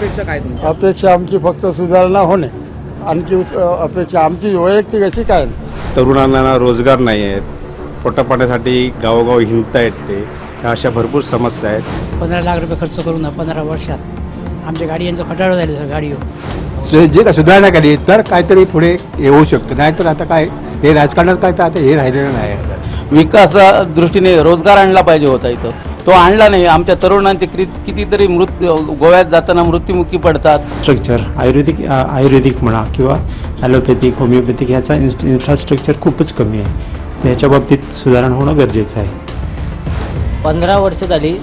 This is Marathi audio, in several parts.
अपेक्षा काय तुमच्या अपेक्षा आमची फक्त सुधारणा होणे. आणखी उस- अपेक्षा आमची वैयक्तिक अशी काय नाही. तरुणांना रोजगार नाही आहेत. पोटापाण्यासाठी गावोगाव हिंडता येत ते. ह्या अशा भरपूर समस्या आहेत. पंधरा लाख रुपये खर्च करून पंधरा वर्षात आमच्या गाडी यांचं खटाळं झाले सर गाडीवर. सु- जे काय सुधारणा केली तर काहीतरी पुढे येऊ शकतं. नाहीतर आता काय हे राजकारणात काय तर आता हे राहिलेलं नाही. आता विकासा दृष्टीने रोजगार आणला पाहिजे होता इथं. तो आणला नाही. आमच्या तरुणांचे किती कितीतरी मृत्यू गोव्यात जाताना मृत्युमुखी पडतात. स्ट्रक्चर आयुर्वेदिक आयुर्वेदिक म्हणा किंवा ॲलोपॅथिक होमिओपॅथिक ह्याचा इन्फ्रास्ट्रक्चर खूपच कमी आहे. त्याच्या बाबतीत सुधारणा होणं गरजेचं आहे. पंधरा वर्ष झाली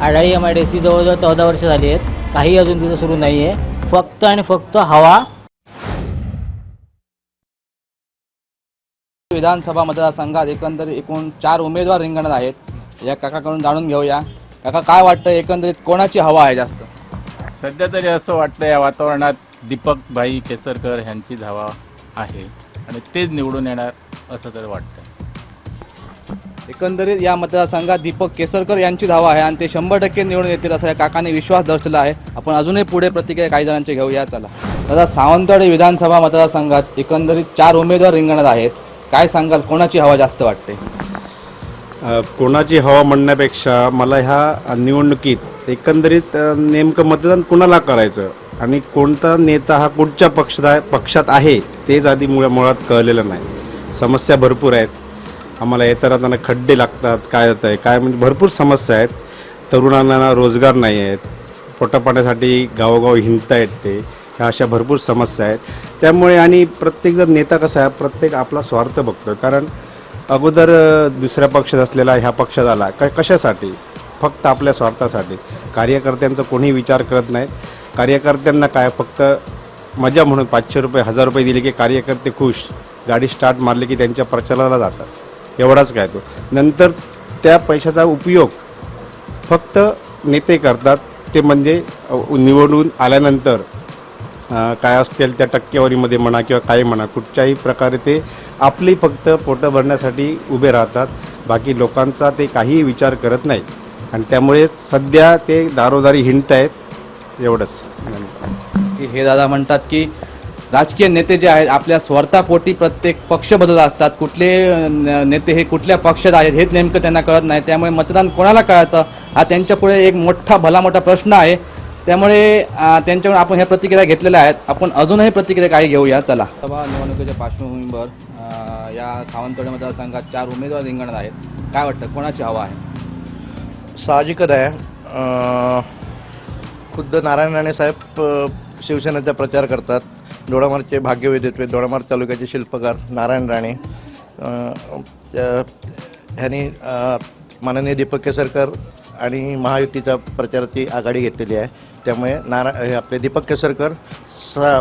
Adali M I D C जवळजवळ चौदा वर्ष झाली आहेत. काही अजून तिथं सुरू नाही आहे फक्त आणि फक्त हवा. विधानसभा मतदारसंघात एकंदर एकूण चार उमेदवार रिंगणात आहेत. या काकाकडून जाणून घेऊया. काका काय वाटतं एकंदरीत कोणाची हवा आहे जास्त? सध्या तरी असं वाटतं या वातावरणात दीपक भाई केसरकर ह्यांचीच हवा आहे आणि तेच निवडून येणार असं तर वाटतं एकंदरीत या मतदारसंघात दीपक केसरकर यांचीच हवा आहे आणि ते शंभर टक्के निवडून येतील असा या काकाने विश्वास दर्शवला आहे. आपण अजूनही पुढे प्रतिक्रिया काही जणांची घेऊया. चला. दादा सावंतवाडी विधानसभा मतदारसंघात एकंदरीत चार उमेदवार रिंगणात आहेत. काय सांगाल? कोणाची हवा जास्त वाटते? कोणाची हवा म्हणण्यापेक्षा मला ह्या निवडणुकीत एकंदरीत नेमकं मतदान कुणाला करायचं आणि कोणता नेता हा कुठच्या पक्षदा पक्षात आहे तेच आधी मुळा मुळात कळलेलं नाही. समस्या भरपूर आहेत. आम्हाला येता राहताना खड्डे लागतात काय होतं आहे काय म्हणजे भरपूर समस्या आहेत. तरुणांना रोजगार नाही आहेत. पोटापाण्यासाठी गावोगाव हिंडता आहेत ते ह्या अशा भरपूर समस्या आहेत. त्यामुळे आणि प्रत्येकजण नेता कसा आहे प्रत्येक आपला स्वार्थ बघतो कारण अगोदर दुसऱ्या पक्षात असलेला ह्या पक्षात आला. क कशासाठी? फक्त आपल्या स्वार्थासाठी. कार्यकर्त्यांचा कोणी विचार करत नाहीत कार्यकर्त्यांना काय फक्त मजा म्हणून पाचशे रुपये हजार रुपये दिले की कार्यकर्ते खुश. गाडी स्टार्ट मारली की त्यांच्या प्रचाराला जातात. एवढाच काय तो. नंतर त्या पैशाचा उपयोग फक्त नेते करतात. ते म्हणजे निवडून आल्यानंतर काय असतील त्या टक्केवारीमध्ये म्हणा किंवा काही म्हणा कुठच्याही प्रकारे ते आपली फक्त पोटं भरण्यासाठी उभे राहतात. बाकी लोकांचा ते काहीही विचार करत नाही आणि त्यामुळे सध्या ते दारोदारी हिंडत आहेत. एवढंच. की हे दादा म्हणतात की राजकीय नेते जे आहेत आपल्या स्वार्थापोटी प्रत्येक पक्ष बदलत असतात. कुठले न- नेते हे कुठल्या पक्षात आहेत हेच नेमकं त्यांना कळत नाही. त्यामुळे मतदान कोणाला कळायचं हा त्यांच्यापुढे एक मोठा भला मोठा प्रश्न आहे. त्यामुळे त्यांच्याकडून आपण ह्या प्रतिक्रिया घेतलेल्या आहेत. आपण अजूनही प्रतिक्रिया काही घेऊया. चला. सभा निवडणुकीच्या पार्श्वभूमीवर या सावंतवाडी मतदारसंघात चार उमेदवार रिंगणात आहेत. काय वाटतं? कोणाची हवा आहे? साहजिकच आहे. खुद्द नारायण राणे साहेब शिवसेनेचा प्रचार करतात. दोडामार्गचे भाग्यवेदित्वे दोडामार तालुक्याचे शिल्पकार नारायण राणे ह्यांनी माननीय दीपक केसरकर आणि महायुतीचा प्रचाराची आघाडी घेतलेली आहे. त्यामुळे नारा हे आपले दीपक केसरकर सा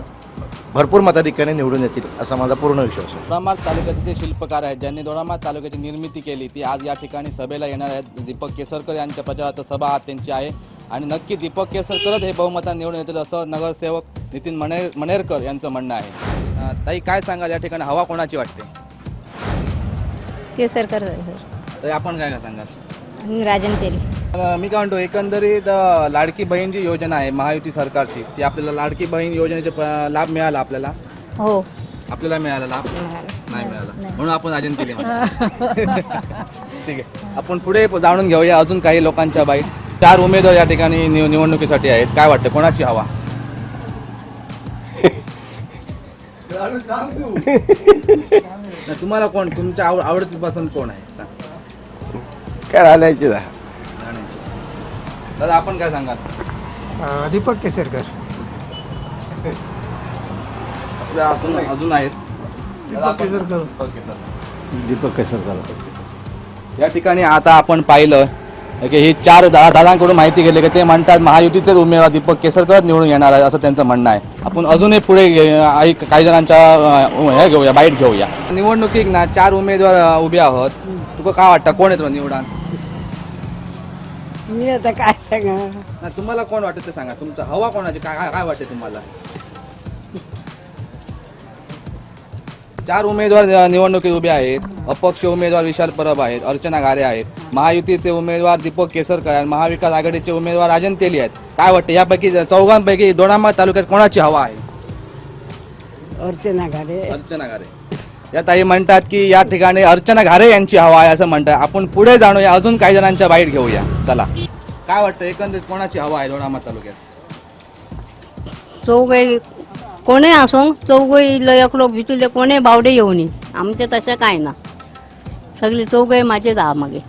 भरपूर मताधिक्याने निवडून येतील असा माझा पूर्ण विश्वास आहे. दोडामार्ग तालुक्याचे जे शिल्पकार आहेत ज्यांनी दोडामार्ग तालुक्याची निर्मिती केली ती आज या ठिकाणी सभेला येणार आहेत. दीपक केसरकर यांच्या प्रचारात सभा आज त्यांची आहे. आणि नक्की दीपक केसरकरच हे बहुमतात निवडून येतील असं नगरसेवक नितीन मणे मणेरकर यांचं म्हणणं आहे. ताई काय सांगाल? या ठिकाणी हवा कोणाची वाटते? केसरकर तर आपण काय काय सांगाल? राजन तेल. मी काय म्हणतो एकंदरीत लाडकी बहीण जी योजना आहे महायुती सरकारची ती आपल्याला लाडकी बहीण योजनेचे लाभ मिळाला आपल्याला? हो. आपल्याला मिळाला लाभ? नाही मिळाला. म्हणून आपण केली ठीक आहे. आपण पुढे जाणून घेऊया अजून काही लोकांच्या बाईट चार उमेदवार या ठिकाणी निव- निवडणुकीसाठी आहेत. काय वाटतं? कोणाची हवा? तुम्हाला कोण? तुमच्या आवड आवडती पसंत कोण आहे. काय राहिल्याची. दादा आपण काय सांगाल? दीपक केसरकर. आपल्या अजून अजून आहेत. दादा, आपण- ओके, सर. दीपक केसरकर. या ठिकाणी आता आपण पाहिलं की ही चार दा दादांकडून माहिती गेली की ते म्हणतात महायुतीचेच उमेदवार दीपक केसरकर निवडून येणार आहे असं त्यांचं म्हणणं आहे. आपण अजूनही पुढे आई- काही जणांच्या अं, हे घेऊया बाईट घेऊया. निवडणुकीत ना चार उमेदवार अं, उभे आहोत. तुका काय वाटतं? कोण येतो निवडा मी आता काय सांगा? ना तुम्हाला कोण वाटतं ते सांगा. तुमचं हवा कोणाची? काय काय- काय वाटते तुम्हाला? चार उमेदवार अं, निवडणुकीत उभे आहेत. अपक्ष उमेदवार विशाल परब आहेत अर्चना घारे आहेत. महायुतीचे उमेदवार दीपक केसरकर आणि महाविकास आघाडीचे उमेदवार राजन तेली आहेत. काय वाटतं? यापैकी चौघांपैकी दोडामार्ग तालुक्यात कोणाची हवा आहे? अर्चना घारे. अर्चना घारे. या ताई म्हणतात की या ठिकाणी अर्चना घारे यांची हवा आहे असं म्हणतात. आपण पुढे जाणूया. अजून काही जणांच्या बाईट घेऊया. चला. काय वाटतं एकंदरीत कोणाची हवा आहे दोडामार्ग तालुक्यात? चौघे कोणे असो चौघे एकलो भितुले कोणे? बावडे येऊन. आमचे तसं काय ना. सगळी चौघे माझे दहा मागे.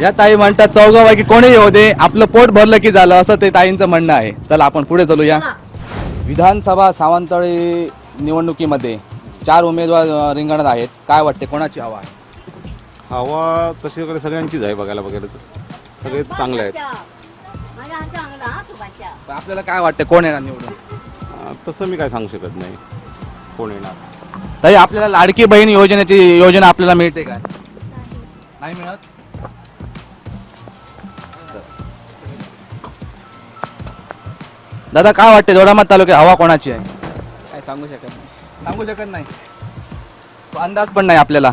या ताई म्हणतात चौघापैकी कोणी येऊ दे? आपलं पोट भरलं की झालं असं ते ताईंचं म्हणणं आहे. चला आपण पुढे चलूया. विधानसभा सावंतवाडी निवडणुकीमध्ये चार उमेदवार रिंगणात आहेत. काय वाटते कोणाची हवा आहे? हवा तशी वगैरे सगळ्यांचीच आहे बघायला बघायला सगळेच चांगले आहेत. पण आपल्याला काय वाटते कोण येणार निवडून? अं, तसं मी काय सांगू शकत नाही. कोण येणार? ताई आपल्याला लाडकी बहीण योजनेची योजना आपल्याला मिळते काय? नाही मिळत? दादा काय वाटते दोडामात तालुक्यात हवा कोणाची आहे? काय सांगू शकत नाही. सांगू शकत नाही. तो अंदाज पण नाही आपल्याला.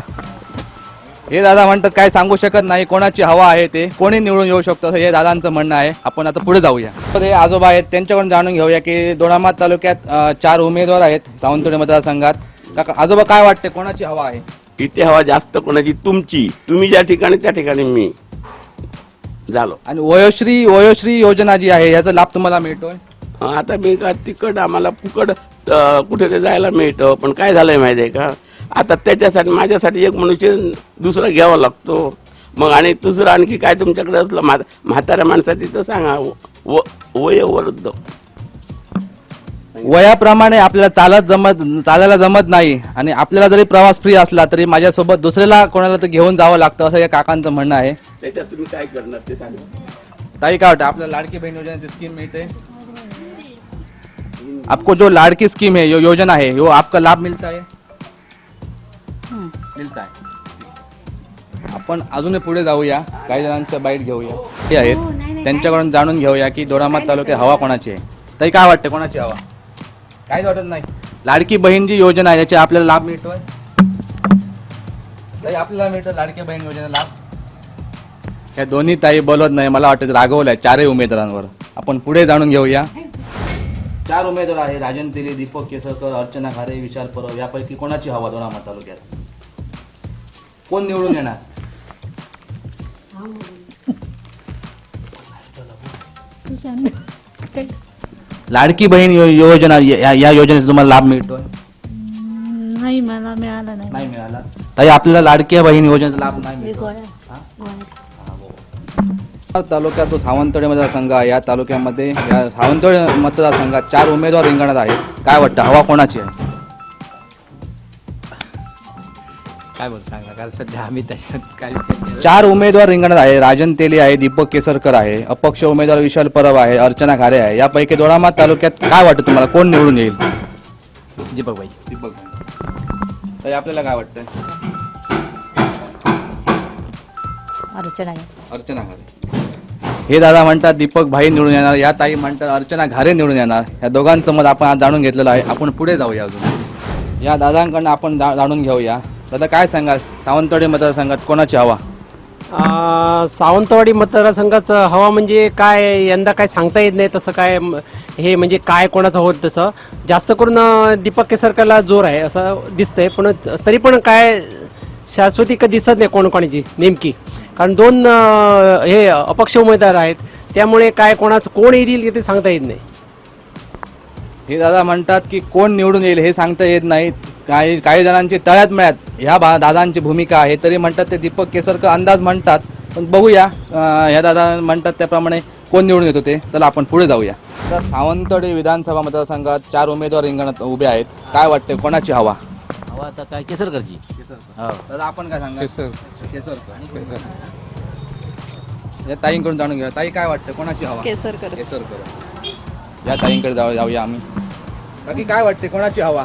हे दादा म्हणतात काय सांगू शकत नाही कोणाची हवा आहे ते कोणी निवडून येऊ शकतो? हे दादांचं म्हणणं आहे. आपण आता पुढे जाऊया. तर हे आजोबा आहेत त्यांच्याकडून जाणून घेऊया की दोडामात तालुक्यात अं, चार उमेदवार आहेत सावंतवाडी मतदारसंघात. काका आजोबा काय वाटते कोणाची हवा आहे? इथे हवा जास्त कोणाची? तुमची. तुम्ही ज्या ठिकाणी त्या ठिकाणी मी. झालो. आणि वयोश्री वयोश्री योजना जी आहे याचा लाभ तुम्हाला मिळतोय? आता मी का तिकट आम्हाला फुकट कुठे ते जायला मिळतं. पण काय झालंय माहिती आहे का? आता त्याच्यासाठी माझ्यासाठी एक मनुष्य दुसरा घ्यावा लागतो. मग आणि दुसरं आणखी काय तुमच्याकडे असलं? म्हा म्हाताऱ्या माणसाची तर सांगा व वयोवृद्ध. वयाप्रमाणे आपल्याला चालत जमत चालायला जमत नाही. आणि आपल्याला जरी प्रवास फ्री असला तरी माझ्यासोबत दुसऱ्याला कोणाला तर घेऊन जावं लागतं असं या काकांचं म्हणणं आहे. त्याच्यात तुम्ही काय करणार ते सांगा. ताई काय वाटतं? आपल्याला लाडकी बहीण योजनेची स्कीम मिळते? आपको जो लाडकी स्कीम है यो योजना है वो आपका लाभ मिलता है? मिलता है। आपण अजूनही पुढे जाऊया काही जणांच्या बाईट घेऊया. ते आहेत. त्यांच्याकडून जाणून घेऊया की दोडामात तालुक्यात हवा कोणाची आहे. ताई काय वाटते कोणाची हवा? काहीच वाटत नाही. लाडकी बहीण जी योजना आहे याचे आपल्याला लाभ मिळतोय? ताई आपल्याला मिळतो लाडकी बहीण योजना लाभ. या दोन्ही ताई बोलत नाही मला वाटतं रागवलंय चारही उमेदवारांवर. आपण पुढे जाणून घेऊया. चार उमेदवार आहे राजन तेली दीपक केसरकर अर्चना खारे विशाल परब. यापैकी कोणाची हवा दोनामा तालुक्यात? कोण निवडून येणार? लाडकी बहीण यो- योजना या या योजनेचा तुम्हाला लाभ मिळतोय? नाही मला मिळाला नाही. नाही मिळाला. ताई आपल्याला लाडकी बहीण योजनेचा लाभ नाही मिळतो तालुक्यात जो सावंतवाडी मतदारसंघ आहे या तालुक्यामध्ये या सावंतवाडी मतदारसंघात चार उमेदवार रिंगणात आहेत. काय वाटतं? हवा कोणाची आहे? काय बोल सांगा. कारण सध्या आम्ही त्याच्यात. चार उमेदवार रिंगणात आहे. राजन तेली आहे दीपक केसरकर आहे अपक्ष उमेदवार विशाल परब आहे अर्चना खारे आहे. यापैकी दोडामात तालुक्यात काय वाटतं तुम्हाला? कोण निवडून येईल? दीपक भाई दीपक तर आपल्याला काय वाटतं? अर्चना. अर्चना घारे. हे दादा म्हणतात दीपक भाई निवडून येणार या ताई म्हणतात अर्चना घारे निवडून येणार. या दोघांचं मत आपण आज जाणून घेतलेलं आहे. आपण पुढे जाऊया अजून. या दादांकडनं आपण जा- जाणून घेऊया. दादा काय सांगाल? सावंतवाडी मतदारसंघात कोणाची हवा? अ, सावंतवाडी मतदारसंघाचं हवा म्हणजे काय? यंदा काय सांगता येत नाही तसं काय म- हे म्हणजे काय कोणाचं होत तसं. जास्त करून अ, दीपक केसरकरला जोर आहे असं दिसतंय. पण तरी पण काय शाश्वती कधी दिसत नाही कोण कोणाची नेमकी? कारण दोन हे अपक्ष उमेदवार आहेत. त्यामुळे काय कोणाचं कोण येईल ते सांगता येत नाही. हे दादा म्हणतात की कोण निवडून येईल हे सांगता येत नाही. काही काही जणांची तळ्यात मिळ्यात. ह्या बा दादांची भूमिका आहे. तरी म्हणतात ते दीपक केसरकर अंदाज म्हणतात. पण बघूया ह्या दादा म्हणतात त्याप्रमाणे कोण निवडून येतो ते. चला आपण पुढे जाऊया. तर सावंतवाडी विधानसभा मतदारसंघात चार उमेदवार रिंगणात उभे आहेत. काय वाटते कोणाची हवा? हवा आता काय? केसरकरची. हो. दादा आपण काय सांगा केसरकर या ताईंकडून जाणून घेऊया. ताई काय वाटतं? कोणाची हवा? केसरकर केसरकर या ताईंकडे जाऊ जाऊया आम्ही. बाकी काय वाटते? कोणाची हवा?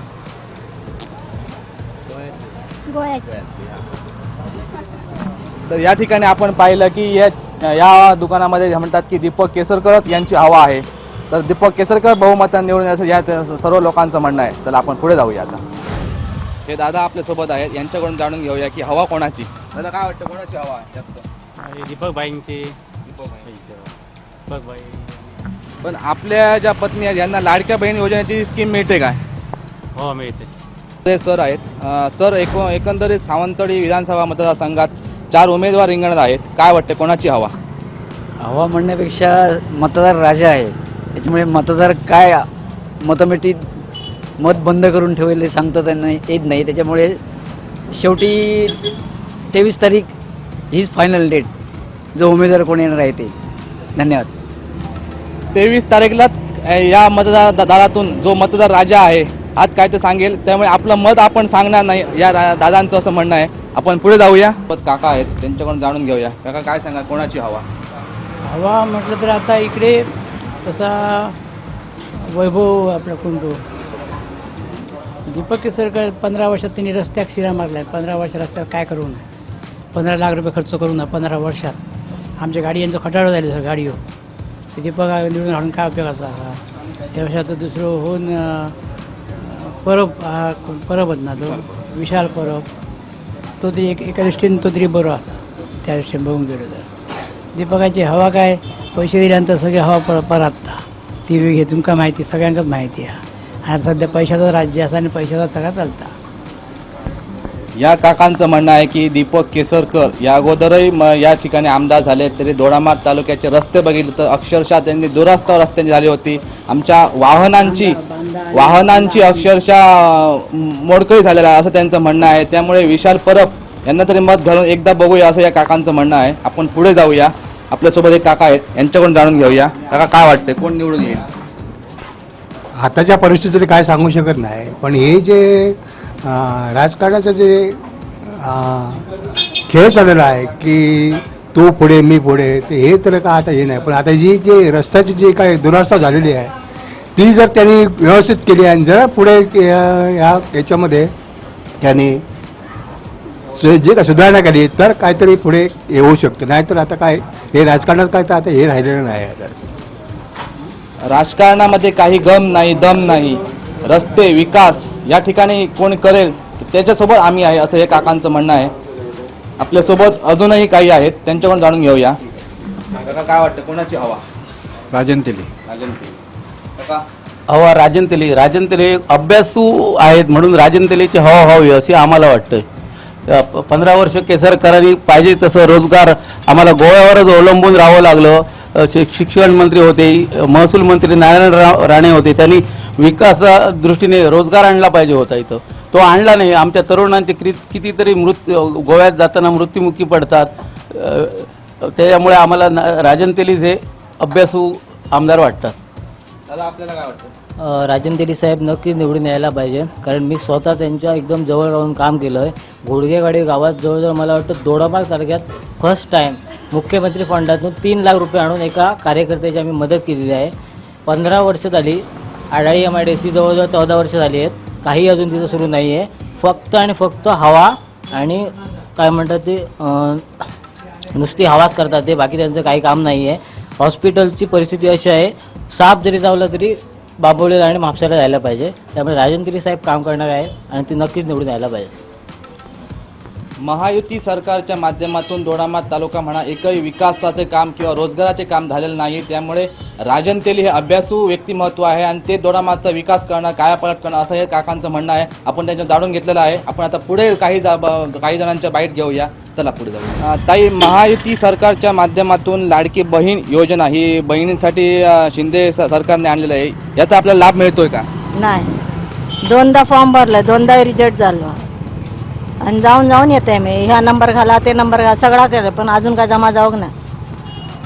तर या ठिकाणी आपण पाहिलं की या या दुकानामध्ये म्हणतात की दीपक केसरकर यांची हवा आहे. तर दीपक केसरकर बहुमताने निवडून येण्याचं या त्या सर्व लोकांचं म्हणणं आहे. तर आपण पुढे जाऊया आता. हे दादा आपल्यासोबत आहेत. यांच्याकडून जाणून घेऊया की हवा कोणाची? दादा काय वाटतं? कोणाची हवा आहे जास्त? दीपक भाईंचे दीपक भाई पण आपल्या ज्या पत्नी आहेत यांना लाडक्या बहीण योजनेची स्कीम मिळते काय? हो मिळते. ते सर आहेत. अं, सर एको एकंदरीत सावंतवाडी विधानसभा मतदारसंघात चार उमेदवार रिंगणात आहेत. काय वाटते? कोणाची हवा? हवा म्हणण्यापेक्षा मतदार राजा आहे. त्याच्यामुळे मतदार काय मतमेटीत मत बंद करून ठेवेल सांगता त्यांना येत नाही. त्याच्यामुळे शेवटी तेवीस तारीख हीच फायनल डेट जो उमेदवार कोण येणार आहे ते. धन्यवाद. तेवीस तारीखलाच या मतदार दा- दारातून जो मतदार राजा आहे आज काय ते सांगेल. त्यामुळे आपलं मत आपण सांगणार नाही. या रा- दादांचं असं म्हणणं आहे. आपण पुढे जाऊया. पण काका आहेत त्यांच्याकडून जाणून घेऊया. काका काय सांगा कोणाची हवा? हवा म्हटलं तर आता इकडे तसा वैभव आपला कोण तो? दीपक केसरकर पंधरा वर्षात त्यांनी रस्त्याक शिरा मारल्या. पंधरा वर्ष रस्त्यात काय करू नये. पंधरा लाख रुपये खर्च करू नये पंधरा वर्षात. आमच्या गाडी यांचं खटाळं झाले सर गाडीवर. ते दीपक निवडून आणून काय उपयोगाचा हा त्यापेक्षा तर दुसरं होऊन परब परब ना तो विशाल परब. तो तरी एक एका दृष्टीने तो तरी बरो असा. त्या दृष्टीने बघून गेलो तर. दीपकाची हवा काय? पैसे दिल्यानंतर सगळी हवा पर परतता. ती हे तुमका माहिती? सगळ्यांकच माहिती आहे. आणि सध्या पैशाचं राज्य असं आणि पैशाचा सगळा चालता. या काकांचं म्हणणं आहे की दीपक केसरकर या अगोदरही म या ठिकाणी आमदार झाले तरी दोडामार्ग तालुक्याचे रस्ते बघितले तर अक्षरशः त्यांनी दुरस्ता रस्त्यांनी झाली होती. आमच्या वाहनांची वाहनांची अक्षरशः मोडकळी झालेला आहे असं त्यांचं म्हणणं आहे. त्यामुळे विशाल परब यांना तरी मत घालून एकदा बघूया असं या काकांचं म्हणणं आहे. आपण पुढे जाऊया. आपल्यासोबत एक काका आहेत यांच्याकडून जाणून घेऊया. काका काय वाटते कोण निवडून येईल? आताच्या परिस्थितीत काय सांगू शकत नाही. पण हे जे राजकारणाचं जे खेळ चाललेला आहे की तो पुढे मी पुढे ते हे तर का आता हे नाही. पण आता जी जे रस्त्याची जी काय दुरावस्था झालेली आहे ती जर त्यांनी व्यवस्थित केली आणि जर पुढे या याच्यामध्ये त्यांनी सु- जे काय सुधारणा केली तर काहीतरी पुढे येऊ शकतं. नाहीतर आता काय हे राजकारणात काय तर आता हे राहिलेलं नाही आता. राजकारणामध्ये काही गम नाही दम नाही रस्ते विकास या ठिकाणी कोण करेल त्याच्यासोबत आम्ही आहे असं हे काकांचं म्हणणं आहे. आपल्यासोबत अजूनही काही आहेत त्यांच्याकडून जाणून घेऊया. काका काय वाटतं कोणाची हवा? राजन तेली राजन काका? हवा राजन तेली राजन तेली अभ्यासू आहेत म्हणून राजन तेलीची हवा व्हावी असे आम्हाला प- पंधरा वर्ष केसरकरांनी पाहिजे तसं रोजगार आम्हाला गोव्यावरच अवलंबून राहावं लागलं. शिक्षण मंत्री होते महसूल मंत्री नारायण रा- राणे होते त्यांनी विकासा दृष्टीने रोजगार आणला पाहिजे होता इथं. तो आणला नाही. आमच्या तरुणांचे क्रि कितीतरी मृत्यू गोव्यात जाताना मृत्युमुखी पडतात. त्याच्यामुळे आम्हाला ना- राजन तेलीज हे अभ्यासू आमदार वाटतात. दादा आपल्याला काय वाटतं? राजन तेली साहेब नक्कीच निवडून यायला पाहिजे. कारण मी स्वतः त्यांच्या एकदम जवळ राहून काम केलं आहे घोडगेवाडी गावात जवळजवळ मला वाटतं दोडामार्ग तालुक्यात फर्स्ट टाईम मुख्यमंत्री फंडातून तीन लाख रुपये आणून एका कार्यकर्त्याची आम्ही मदत केलेली आहे. पंधरा वर्ष झाली Adali M I D C जवळजवळ चौदा वर्ष झाली आहेत. काही अजून तिथं सुरू नाही आहे फक्त आणि फक्त हवा आणि काय म्हणतात ते नुसती हवाच करतात ते बाकी त्यांचं काही काम नाही आहे हॉस्पिटलची परिस्थिती अशी आहे साप जरी चावला तरी बाबोळीला आणि म्हापसाला जायला पाहिजे. त्यामुळे राजन साहेब काम करणार आहे आणि ते नक्कीच निवडून यायला पाहिजे. महायुती सरकारच्या माध्यमातून दोडामात तालुका म्हणा एकही विकासाचे काम किंवा रोजगाराचे काम झालेलं नाही. त्यामुळे राजन तेली हे अभ्यासू व्यक्तिमत्व आहे आणि ते दोडामातचा विकास करणं कायापालट करणं असं हे काकांचं म्हणणं आहे. आपण त्यांच्या जाणून घेतलेलं आहे. आपण आता पुढे काही जा ब- काही जणांच्या बाईट घेऊया. चला पुढे जाऊ ताई महायुती सरकारच्या माध्यमातून लाडकी बहीण योजना ही बहिणींसाठी शिंदे सरकारने आणलेलं आहे. याचा आपल्याला लाभ मिळतोय का? नाही. दोनदा फॉर्म भरला. दोनदा रिजेक्ट झाला. आणि जाऊन जाऊन येते मी. ह्या नंबर घाला ते नंबर घाला सगळा केलं पण अजून काय जमा जाऊ ना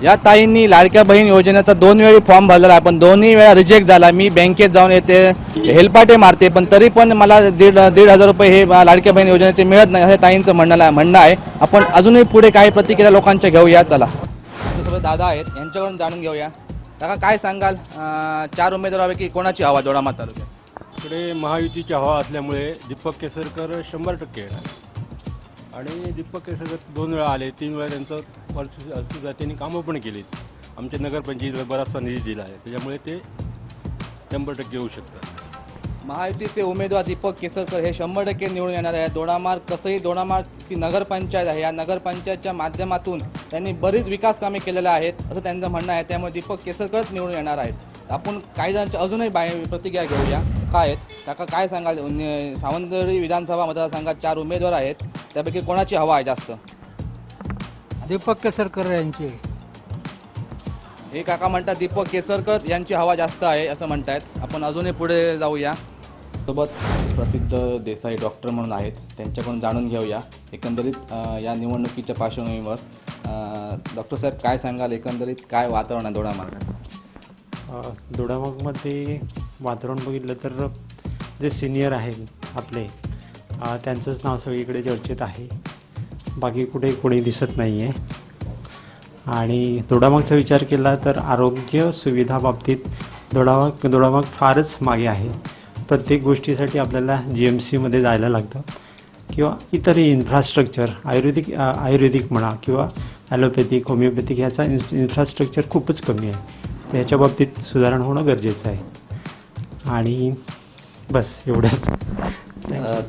या ताईंनी लाडक्या बहीण योजनेचा दोन वेळी फॉर्म भरलेला आहे पण दोन्ही वेळा रिजेक्ट झाला. मी बँकेत जाऊन येते हेलपाटे मारते पण तरी पण मला दीड दीड हजार रुपये हे लाडक्या बहीण योजनेचे मिळत नाही हे ताईंचं म्हणणं म्हणणं आहे. आपण अजूनही पुढे काही प्रतिक्रिया लोकांच्या घेऊया चला. आपल्यासोबत दादा आहेत यांच्याकडून जाणून घेऊया. काका काय सांगाल? अं, चार उमेदवारापैकी कोणाची हवा जोडा तालुक्यात इकडे महायुतीची हवा असल्यामुळे दीपक केसरकर शंभर टक्के येणार. आणि दीपक केसरकर दोन वेळा आले तीन वेळा त्यांचं वर्च असं त्यांनी कामं पण केलीत. आमच्या नगरपंचायतीला बराचसा निधी दिला आहे त्याच्यामुळे ते शंभर टक्के येऊ शकतात. महायुतीचे उमेदवार दीपक केसरकर हे शंभर टक्के निवडून येणार आहे दोडामार्ग कसंही दोडामार्ग ती नगरपंचायत आहे. या नगरपंचायतच्या माध्यमातून त्यांनी बरीच विकास कामे केलेल्या आहेत असं त्यांचं म्हणणं आहे. त्यामुळे दीपक केसरकरच निवडून येणार आहेत. आपण काही जणांच्या अजूनही बाय प्रतिक्रिया घेऊया. काय आहेत? काका काय सांगाल? सावंतवाडी विधानसभा मतदारसंघात चार उमेदवार आहेत. त्यापैकी कोणाची हवा आहे जास्त? दीपक केसरकर यांची. हे काका म्हणतात दीपक केसरकर यांची हवा जास्त आहे असं म्हणतायत. आपण अजूनही पुढे जाऊया. सोबत प्रसिद्ध देसाई डॉक्टर म्हणून आहेत. त्यांच्याकडून जाणून घेऊया. एकंदरीत या निवडणुकीच्या पार्श्वभूमीवर डॉक्टर साहेब काय सांगाल? एकंदरीत काय वातावरण आहे दोडामार्गात? दोडामार्गमध्ये वातावरण बघितलं तर जे सिनियर आहेत आपले त्यांचंच नाव सगळीकडे चर्चेत आहे. बाकी कुठे कोणी दिसत नाही आहे आणि दोडामागचा विचार केला तर आरोग्य सुविधा बाबतीत दोडामाग दोडामाग फारच मागे आहे. प्रत्येक गोष्टीसाठी आपल्याला जी एम सीमध्ये जायला लागतं. किंवा इतरही इन्फ्रास्ट्रक्चर आयुर्वेदिक आयुर्वेदिक म्हणा किंवा ॲलोपॅथिक होमिओपॅथिक ह्याचा इन्फ इन्फ्रास्ट्रक्चर खूपच कमी आहे. त्याच्या बाबतीत सुधारणा होणं गरजेचं आहे. आणि बस एवढंच.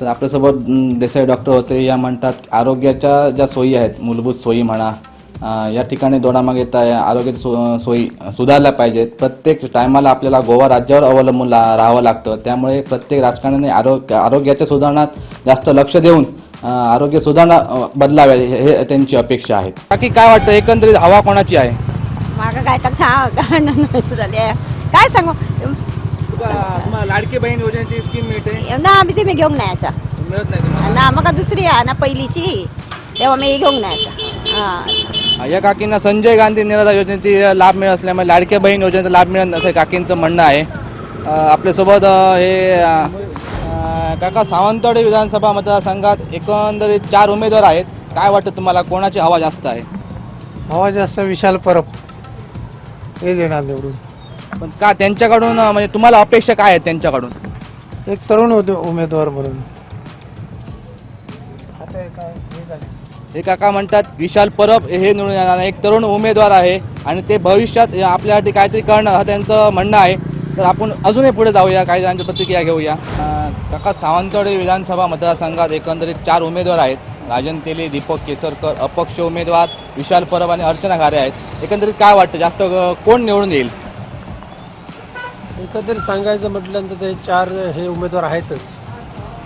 तर आपल्यासोबत देसाई डॉक्टर होते. या म्हणतात आरोग्याच्या ज्या सोयी आहेत मूलभूत सोयी म्हणा या ठिकाणी दोडामाग येत आहे आरोग्याच्या सो सोयी सुधारल्या पाहिजेत. प्रत्येक टायमाला आपल्याला गोवा राज्यावर अवलंबून ला राहावं लागतं. त्यामुळे प्रत्येक राजकारण्याने आरोग्य आरोग्याच्या सुधारणात जास्त लक्ष देऊन आरोग्य सुधारणा बदलाव्या हे त्यांची अपेक्षा आहे बाकी काय वाटतं? एकंदरीत हवा कोणाची आहे? मागं काय तर सांग. झाले काय सांगू? लाडकी बहीण योजनेची स्कीम मिळते. ना आम्ही ते मी घेऊन नाही यायचा. मिळत नाही ना मग दुसरी आहे ना पहिलीची. तेव्हा मी घेऊन नाही हां. या काकींना संजय गांधी निराधार योजनेची लाभ मिळत असल्यामुळे लाडक्या बहीण योजनेचा लाभ मिळत नसं काकींचं म्हणणं आहे. आपल्यासोबत हे काका सावंतवाडी विधानसभा मतदारसंघात एकंदरीत चार उमेदवार आहेत. काय वाटतं तुम्हाला? कोणाची हवा जास्त आहे? हवा जास्त विशाल परब. हे येणार निवडून. पण का त्यांच्याकडून म्हणजे तुम्हाला अपेक्षा काय आहेत त्यांच्याकडून? एक तरुण होते उमेदवार म्हणून. हे काका म्हणतात विशाल परब हे निवडून येणार एक तरुण उमेदवार आहे आणि ते भविष्यात आपल्यासाठी काहीतरी करणं हा त्यांचं म्हणणं आहे. तर आपण अजूनही पुढे जाऊया काही जणांची प्रतिक्रिया घेऊया. काका सावंतवाडी विधानसभा मतदारसंघात एकंदरीत चार उमेदवार आहेत. राजन तेली दीपक केसरकर अपक्ष उमेदवार विशाल परब आणि अर्चना घारे आहेत. एकंदरीत काय वाटतं जास्त कोण निवडून येईल? एकंदरीत सांगायचं म्हटलं तर ते चार हे उमेदवार आहेतच.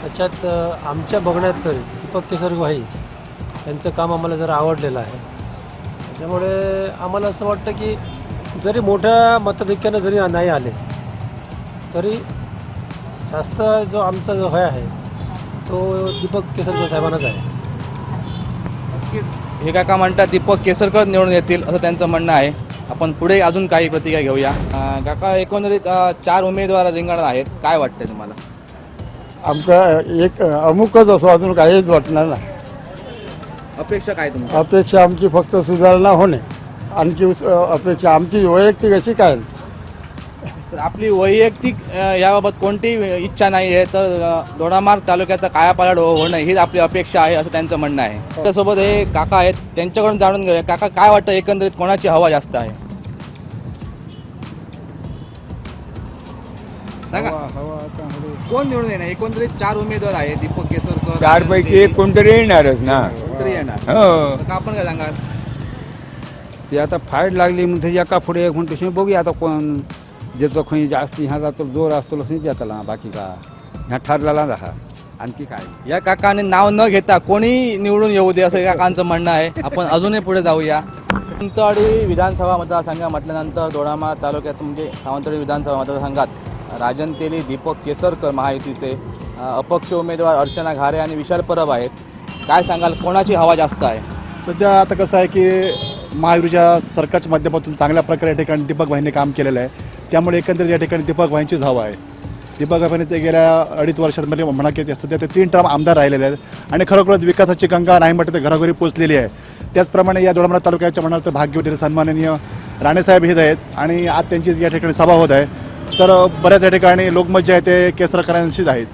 त्याच्यात आमच्या बघण्यात तरी दीपक केसरी भाई यांचं काम आम्हाला जरा आवडलेलं आहे. त्याच्यामुळे आम्हाला असं वाटतं की जरी मोठ्या मताधिक्यानं जरी नाही आले तरी जास्त जो आमचा जो हे आहे तो दीपक केसरकर साहेबांनाच आहे. हे काका म्हणतात दीपक केसरकर निवडून येतील असं त्यांचं म्हणणं आहे. आपण पुढे अजून काही प्रतिक्रिया घेऊया. अं, काका एकंदरीत अं, चार उमेदवार रिंगणात आहेत. काय वाटतंय तुम्हाला? आमचा एक अमुकच असो अजून काहीच वाटणार नाही. अपेक्षा काय तुमची? अपेक्षा आमची फक्त सुधारणा होणे. आणखी अपेक्षा आमची वैयक्तिक अशी काय नाही. तर आपली वैयक्तिक अ, याबाबत कोणतीही इच्छा नाही आहे तर अ, दोडामार्ग तालुक्याचा कायापालट हो- होणं हीच आपली अपेक्षा आहे असं त्यांचं म्हणणं आहे. त्यासोबत हे काका आहेत त्यांच्याकडून जाणून घेऊया. काका काय वाटतं एकंदरीत कोणाची हवा जास्त आहे? सांगा. कोण निवडून येणार? एकंदरीत चार उमेदवार आहेत दीपक केसरकर चार पैकी एक कोणतरी येणारच ना. कोणतरी येणार. हो. तर आपण काय सांगाल? ते आता फाईट लागली म्हणते एका पुढे एक म्हणते तशी बघूया आता कोण ज्याचं कोणी जास्त ह्या जातो जोर असतो लस त्याला बाकी का? ह्या ठरलेला हा आणखी काय? या काकाने नाव न घेता कोणी निवडून येऊ दे असं काकांचं म्हणणं आहे. आपण अजूनही पुढे जाऊया. सावंतवाडी विधानसभा मतदारसंघ म्हटल्यानंतर दोडामा तालुक्यात म्हणजे सावंतवाडी विधानसभा मतदारसंघात राजन तेली दीपक केसरकर महायुतीचे अपक्ष उमेदवार अर्चना घारे आणि विशाल परब आहेत. काय सांगाल कोणाची हवा जास्त आहे? सध्या आता कसं आहे की महायुतीच्या सरकारच्या माध्यमातून चांगल्या प्रकारे या ठिकाणी दीपक भाईंनी काम केलेलं आहे. त्यामुळे एकंदरीत या ठिकाणी दीपक भाईंचीच हवा आहे. दीपक भाईंनी ते गेल्या अडीच वर्षांमध्ये म्हणजे म्हणा की सध्या ते तीन टर्म आमदार राहिलेले आहेत. आणि खरोखरच विकासाची गंगा नाही म्हटलं तर घरोघरी पोचलेली आहे. त्याचप्रमाणे या दोडमरा तालुक्याच्या म्हणाल तर भाग्यवटीचे सन्माननीय राणेसाहेब हेच आहेत. आणि आज त्यांची या ठिकाणी सभा होत आहे. तर बऱ्याच या ठिकाणी लोकमत जे आहे ते केसरकरांशीच आहेत.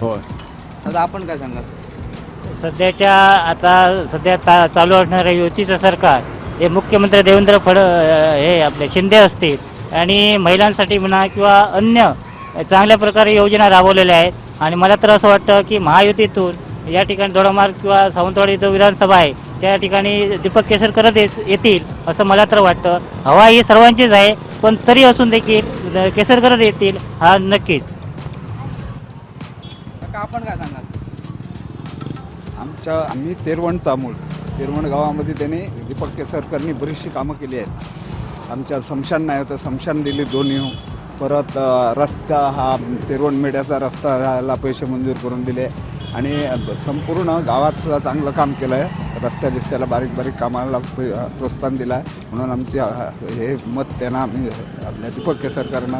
हो आता आपण काय सांगाल सध्याच्या आता सध्या ता चालू असणाऱ्या युतीचं सरकार हे मुख्यमंत्री देवेंद्र फड हे आपले शिंदे असतील आणि महिलांसाठी म्हणा किंवा अन्य चांगल्या प्रकारे योजना राबवलेल्या आहेत. आणि मला तर असं वाटतं की महायुतीतून या ठिकाणी दोडामार्ग किंवा सावंतवाडी जो विधानसभा आहे त्या ठिकाणी दीपक केसरकरच येत येतील असं मला तर वाटतं. हवा ही सर्वांचीच आहे पण तरी असून देखील केसरकरच येतील हा नक्कीच. का आपण काय सांगाल? आमच्या आम्ही तेरवणचा मूळ तेरवण गावामध्ये त्याने दीपक केसरकरनी बरीचशी कामं केली आहेत. आमच्या समशान नाही होतं समशान दिली दोन्ही हो. परत रस्ता हा तेरवण मेढ्याचा रस्ता ह्याला पैसे मंजूर करून दिले. आणि संपूर्ण गावात सुद्धा चांगलं काम केलं आहे रस्त्या बिस्त्याला बारीक बारीक कामाला प्रोत्साहन दिलं आहे म्हणून आमचे हे मत त्यांना आम्ही आपल्या दीपक केसरकरांना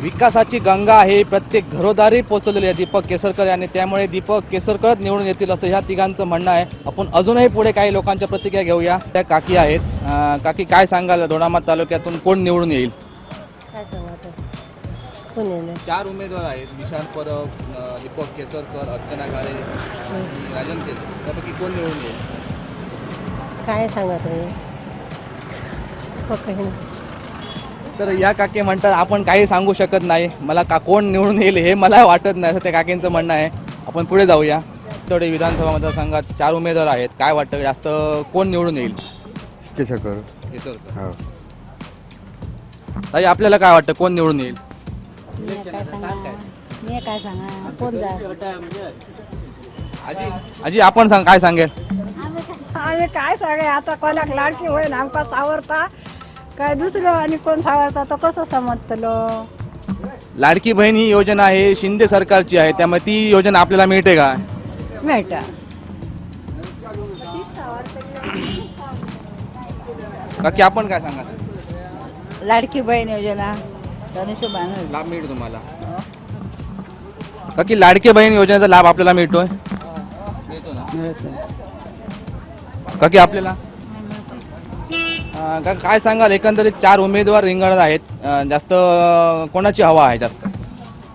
विकासाची गंगा आहे प्रत्येक घरोदारी पोहोचवलेली आहे दीपक केसरकर यांनी. त्यामुळे दीपक केसरकरच निवडून येतील असं ह्या तिघांचं म्हणणं आहे. आपण अजूनही पुढे काही लोकांच्या प्रतिक्रिया घेऊया. त्या काकी आहेत. काकी काय सांगाल? दोडामा तालुक्यातून कोण निवडून येईल? कोण येणार. चार उमेदवार आहेत विशाल परब अं, दीपक केसरकर अर्चना गारे आणि राजन तेल त्यापैकी कोण निवडून येईल काय सांगा तुम्ही? तर या काकी म्हणतात आपण काही सांगू शकत नाही. मला का कोण निवडून येईल हे मला वाटत नाही. असं त्या काकींचं म्हणणं आहे. आपण पुढे जाऊया. तेवढे विधानसभा मतदारसंघात चार उमेदवार आहेत. काय वाटतं? जास्त कोण निवडून येईल? केसरकर. केसरकर. हो. ताई आपल्याला काय वाटतं? कोण निवडून येईल? काय सांगा मी काय सांगा कोण जा आजी आजी आपण सांग काय सांगेल? आम्ही काय सांगा आता कोणाक लाडकी होईल आमका सावरता. काय दुसरं आणि कोण सावरता तर कसं समजतलो? लाडकी बहीण ही योजना आहे शिंदे सरकारची आहे त्यामुळे ती योजना आपल्याला मिळते का? मिळतं. बाकी आपण काय सांगा लाडकी बहीण योजना. लाभ मिळतो तुम्हाला. बाकी लाडकी बहीण योजनेचा लाभ आपल्याला मिळतोय? मिळतो ना काकी आपल्याला? अं, का काय सांगाल? एकंदरीत चार उमेदवार रिंगणात आहेत. अं, जास्त अं, कोणाची हवा आहे जास्त?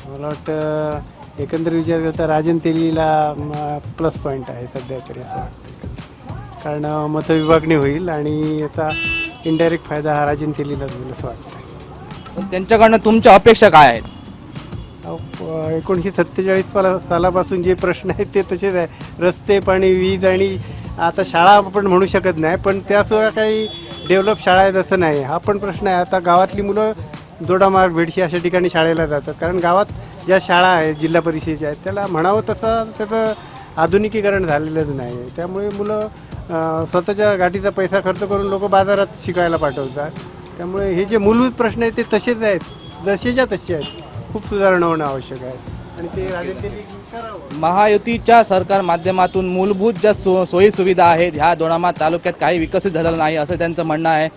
मला वाटतं एकंदर विचार करता राजन तेलीला प्लस पॉईंट आहे सध्या तरी असं वाटतं. कारण अं, मतविभागणी होईल आणि याचा इनडायरेक्ट फायदा हा राजन तेलीलाच होईल असं वाटतं पण त्यांच्याकडनं तुमच्या अपेक्षा काय आहेत? अहो, एकोणीसशे सत्तेचाळीस पाला सालापासून जे प्रश्न आहेत ते तसेच आहे. रस्ते पाणी वीज आणि आता शाळा आपण म्हणू शकत नाही पण त्याशिवाय काही डेव्हलप शाळा आहेत असं नाही. हा पण प्रश्न आहे. आता गावातली मुलं जोडामार भेडशी अशा ठिकाणी शाळेला जातात. कारण गावात ज्या शाळा आहेत जिल्हा परिषदेच्या आहेत त्याला म्हणावं तसं त्याचं आधुनिकीकरण झालेलंच नाही. आहे त्यामुळे मुलं अं, स्वतःच्या गाठीचा पैसा खर्च करून लोक बाजारात शिकायला पाठवतात. त्यामुळे हे जे मूलभूत प्रश्न आहेत ते तसेच आहेत. जसेच्या तसे आहेत. खूप सुधारणा होणं आवश्यक आहे. आणि ते महायुतीच्या सरकार माध्यमातून मूलभूत ज्या सो सोयी सुविधा आहेत ह्या दोडामा तालुक्यात काही विकसित झालेलं नाही असं त्यांचं म्हणणं आहे.